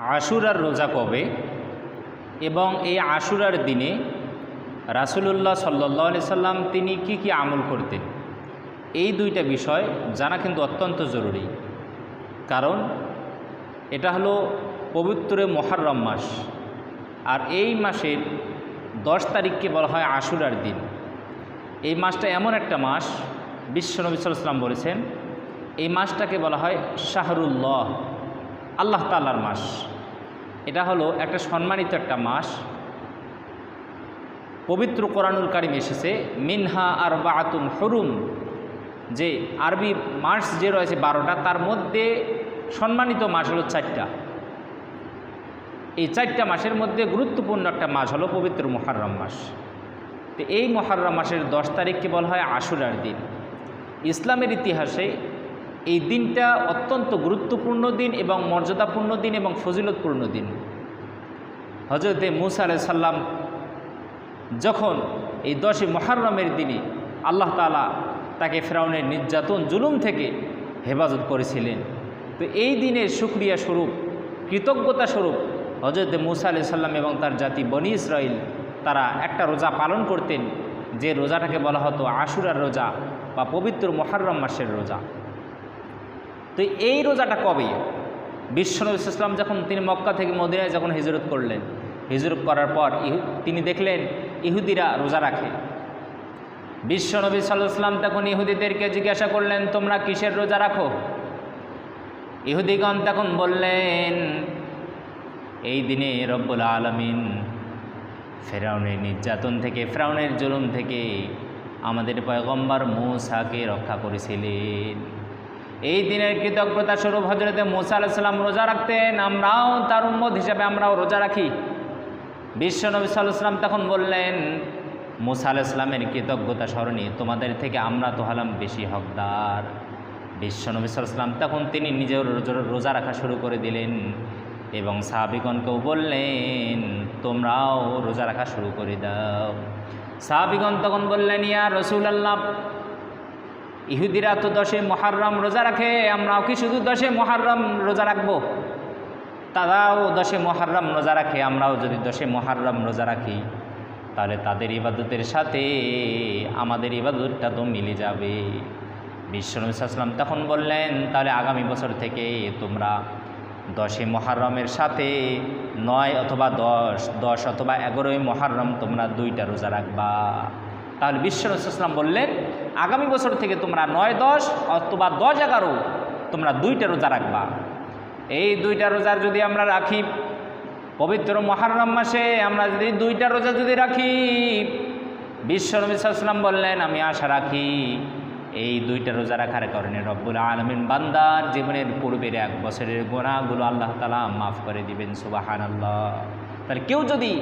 আশুরার রোজা কবে? এবং এই আশুরার দিনে রাসুলুল্লাহ সাল্লাহ আলি সাল্লাম তিনি কি কি আমল করতেন? এই দুইটা বিষয় জানা কিন্তু অত্যন্ত জরুরি। কারণ এটা হলো পবিত্র মহারম মাস। আর এই মাসের দশ তারিখকে বলা হয় আশুরার দিন। এই মাসটা এমন একটা মাস বিশ্বনবী সাল্লাম বলেছেন, এই মাসটাকে বলা হয় শাহরুল্লাহ। আল্লাহ তাল্লার মাস। এটা হলো একটা সম্মানিত একটা মাস। পবিত্র কোরআনুল কারিম এসেছে, মিনহা আর বাতুন হরুম, যে আরবি মাস যে রয়েছে বারোটা, তার মধ্যে সম্মানিত মাস হলো চারটা। এই চারটা মাসের মধ্যে গুরুত্বপূর্ণ একটা মাস হলো পবিত্র মহারম মাস। তো এই মহারম মাসের দশ তারিখকে বলা হয় আশুরার দিন। ইসলামের ইতিহাসে এই দিনটা অত্যন্ত গুরুত্বপূর্ণ দিন এবং মর্যাদাপূর্ণ দিন এবং ফজিলতপূর্ণ দিন। হজরতে মুসা আলাই সাল্লাম যখন এই দশই মহারমের দিনে আল্লাহ তালা তাকে ফেরাউনের নির্যাতন, জুলুম থেকে হেফাজত করেছিলেন। তো এই দিনের সুক্রিয়া স্বরূপ, কৃতজ্ঞতা স্বরূপ হজরত মুসা আলি সাল্লাম এবং তার জাতি বনি ইসরাইল তারা একটা রোজা পালন করতেন, যে রোজাটাকে বলা হতো আশুরার রোজা বা পবিত্র মহারম মাসের রোজা। তো এই রোজাটা কবে? বিশ্বনবী ইসলাম যখন তিনি মক্কা থেকে মদিনায় যখন হিজরত করলেন, হিজরত করার পর তিনি দেখলেন ইহুদিরা রোজা রাখে। বিশ্বনবী সাল্লাম তখন ইহুদিদেরকে জিজ্ঞাসা করলেন, তোমরা কিসের রোজা রাখো? ইহুদিগণ তখন বললেন, এই দিনে রব্বুল আলমিন ফেরাউনের নির্যাতন থেকে, ফেরাউনের জুলুম থেকে আমাদের পয়গম্বর মৌসাকে রক্ষা করেছিলেন। এই দিনের কৃতজ্ঞতা স্বরূপ হজরতে মোসা আলাইসাল্লাম রোজা রাখতেন, আমরাও তার উম্মত হিসাবে আমরাও রোজা রাখি। বিশ্বনবী সাল্লাম তখন বললেন, মুসা আলাইসলামের কৃতজ্ঞতা স্মরণে, তোমাদের থেকে আমরা তো হলাম বেশি হকদার। বিশ্বনবী সাল্লাম তখন তিনি নিজের রোজা রাখা শুরু করে দিলেন এবং সাহাবিগণকেও বললেন, তোমরাও রোজা রাখা শুরু করে দাও। সাহাবিগণ তখন বললেন, ইয়া রসুল আল্লাহ ইহুদিরা তো দশে মহারম রোজা রাখে, আমরাও কি শুধু দশে মহারম রোজা রাখব? তারাও দশে মহারম রোজা রাখে, আমরাও যদি দশে মহারম রোজা রাখি, তাহলে তাদের ইবাদতের সাথে আমাদের ইবাদতটা তো মিলে যাবে। বিশ্বনবী সাল্লাম তখন বললেন, তাহলে আগামী বছর থেকে তোমরা দশে মহারমের সাথে নয় অথবা দশ দশ অথবা এগারোই মহারম তোমরা দুইটা রোজা রাখবা। তাহলে বিশ্বরসাল্লাম বললেন আগামী বছর থেকে তোমরা নয় দশ অথবা দশ এগারো তোমরা দুইটা রোজা রাখবা। এই দুইটা রোজার যদি আমরা রাখি, পবিত্র মহারম মাসে আমরা যদি দুইটা রোজা যদি রাখি বিশ্বনবিসাল্লাম বললেন, আমি আশা রাখি এই দুইটা রোজা রাখার কারণে রব্বুল আলমিন বান্দার জীবনের পূর্বের এক বছরের গোনাগুলো আল্লাহ তালা মাফ করে দিবেন সুবাহান আল্লাহ তাহলে কেউ যদি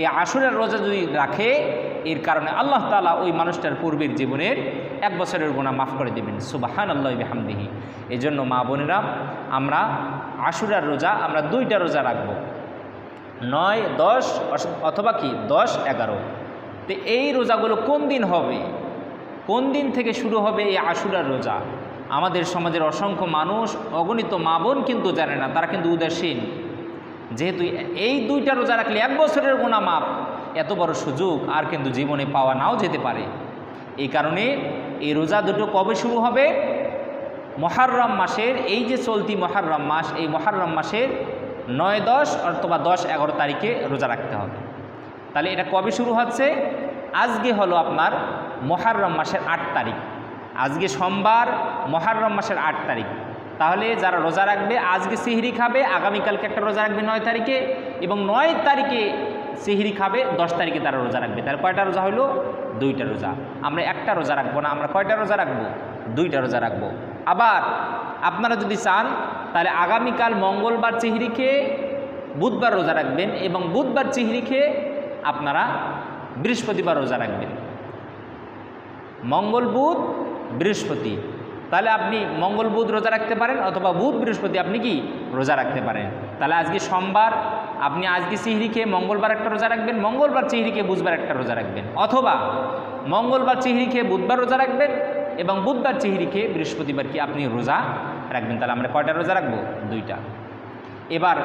এই আসরের রোজা যদি রাখে এর কারণে আল্লাহ তালা ওই মানুষটার পূর্বের জীবনের এক বছরের গোনা মাফ করে দেবেন। সুবাহান আল্লাহ হামদিহি এই জন্য মা বোনেরা, আমরা আশুরার রোজা আমরা দুইটা রোজা রাখব। নয়, দশ অথবা কি? দশ, এগারো। তো এই রোজাগুলো কোন দিন হবে? কোন দিন থেকে শুরু হবে এই আশুরার রোজা? আমাদের সমাজের অসংখ্য মানুষ, অগণিত মা বোন কিন্তু জানে না, তারা কিন্তু উদাসীন। যেহেতু এই দুইটা রোজা রাখলে এক বছরের গোনা মাপ এত বড় সুযোগ আর কিন্তু জীবনে পাওয়া নাও যেতে পারে। এই কারণে এই রোজা দুটো কবে শুরু হবে? মহারম মাসের, এই যে চলতি মহারম মাস, এই মহারম মাসের নয় দশ অথবা দশ এগারো তারিখে রোজা রাখতে হবে। তাহলে এটা কবে শুরু হচ্ছে? আজকে হলো আপনার মহারম মাসের আট তারিখ। আজকে সোমবার, মহারম মাসের আট তারিখ। তাহলে যারা রোজা রাখবে, আজকে সিহরি খাবে, আগামীকালকে একটা রোজা রাখবে নয় তারিখে এবং নয় তারিখে সিহরি খাবে, দশ তারিখে তারা রোজা রাখবে। তাহলে কয়টা রোজা হলো দুইটা রোজা। আমরা একটা রোজা রাখব না, আমরা কয়টা রোজা রাখব? দুইটা রোজা রাখব। আবার আপনারা যদি চান, তাহলে আগামীকাল মঙ্গলবার চিহরি খেয়ে বুধবার রোজা রাখবেন এবং বুধবার চিহরি খেয়ে আপনারা বৃহস্পতিবার রোজা রাখবেন। মঙ্গল, বুধ, বৃহস্পতি। তাহলে আপনি মঙ্গল, বুধ রোজা রাখতে পারেন অথবা বুধ, বৃহস্পতি আপনি কি? রোজা রাখতে পারেন। তাহলে আজকে সোমবার আপনি আজকে চিহরি খেয়ে মঙ্গলবার একটা রোজা রাখবেন, মঙ্গলবার চিহরি খেয়ে বুধবার একটা রোজা রাখবেন। অথবা মঙ্গলবার চিহরি খেয়ে বুধবার রোজা রাখবেন এবং বুধবার চিহরি খেয়ে বৃহস্পতিবার কি আপনি রোজা রাখবেন। তাহলে আমরা কয়টা রোজা রাখব? দুইটা। এবার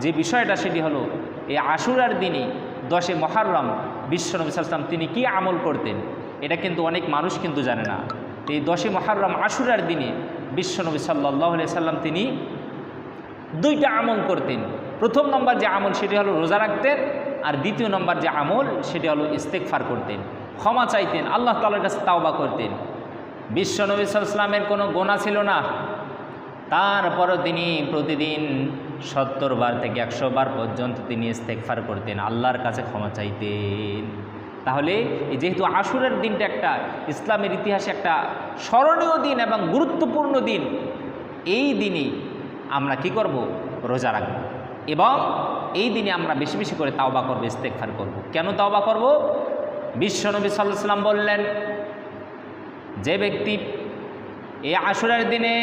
যে বিষয়টা সেটি হলো, এই আশুরার দিনে দশে মহারম বিশ্বনবী সাল্লাম তিনি কি আমল করতেন? এটা কিন্তু অনেক মানুষ কিন্তু জানে না। এই দশে মহারম আশুরার দিনে বিশ্বনবী সাল্লাহ সাল্লাম তিনি দুইটা আমল করতেন। প্রথম নম্বর যে আমল, সেটি হলো রোজা রাখতেন। আর দ্বিতীয় নম্বর যে আমল, সেটি হলো ইস্তেকফার করতেন। ক্ষমা চাইতেন, আল্লাহ তালার কাছে তাওবা করতেন। বিশ্ব নবী সাল্লামের কোনো গোনা ছিল না। তারপরও তিনি প্রতিদিন সত্তর বার থেকে একশো বার পর্যন্ত তিনি ইস্তেকফার করতেন, আল্লাহর কাছে ক্ষমা চাইতেন। তাহলে যেহেতু আশুরের দিনটা একটা ইসলামের ইতিহাসে একটা স্মরণীয় দিন এবং গুরুত্বপূর্ণ দিন, এই দিনে আমরা কি করব? রোজা রাখব। এবং এই দিনে আমরা বেশি বেশি করে তাওবা করব ইস্তেকফার করব। কেন তাওবা করব বিশ্বনবী সাল্লাহ সাল্লাম বললেন, যে ব্যক্তি এই আশুরার দিনে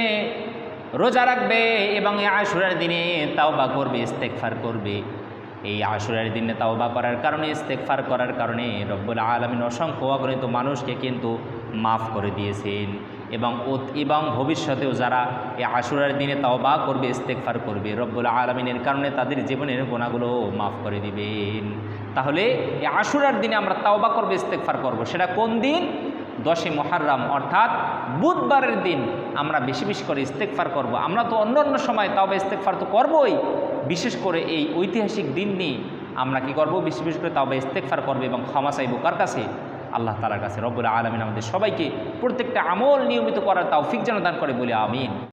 রোজা রাখবে এবং এই আশুরার দিনে তাওবা করবে ইস্তেকফার করবে, এই আশুরার দিনে তাওবা করার কারণে ইস্তেকফার করার কারণে রব্বুল আলমিন অসংখ্য অগণিত মানুষকে কিন্তু মাফ করে দিয়েছেন এবং এবং ভবিষ্যতেও যারা এই আশুরার দিনে তাওবা করবে ইস্তেকফার করবে, রব্বুল আলমিনের কারণে তাদের জীবনের গোনাগুলো মাফ করে দিবেন। তাহলে এই আশুরার দিনে আমরা তাওবা করবে ইস্তেকফার করব। সেটা কোন দিন? দশে মহারম অর্থাৎ বুধবারের দিন আমরা বেশি বেশি করে ইস্তেকফার করব। আমরা তো অন্য অন্য সময় তাও ইস্তেকফার তো করবই। বিশেষ করে এই ঐতিহাসিক দিন নিয়ে আমরা কি করব? বেশি বেশি করে তাও বা ইস্তেকফার করব এবং ক্ষমা চাইব কার কাছে? আল্লাহ তালার কাছে রব্বুল আলমিন আমাদের সবাইকে প্রত্যেকটা আমল নিয়মিত করার তাও ফিক যেন দান করে বলে, আমিন।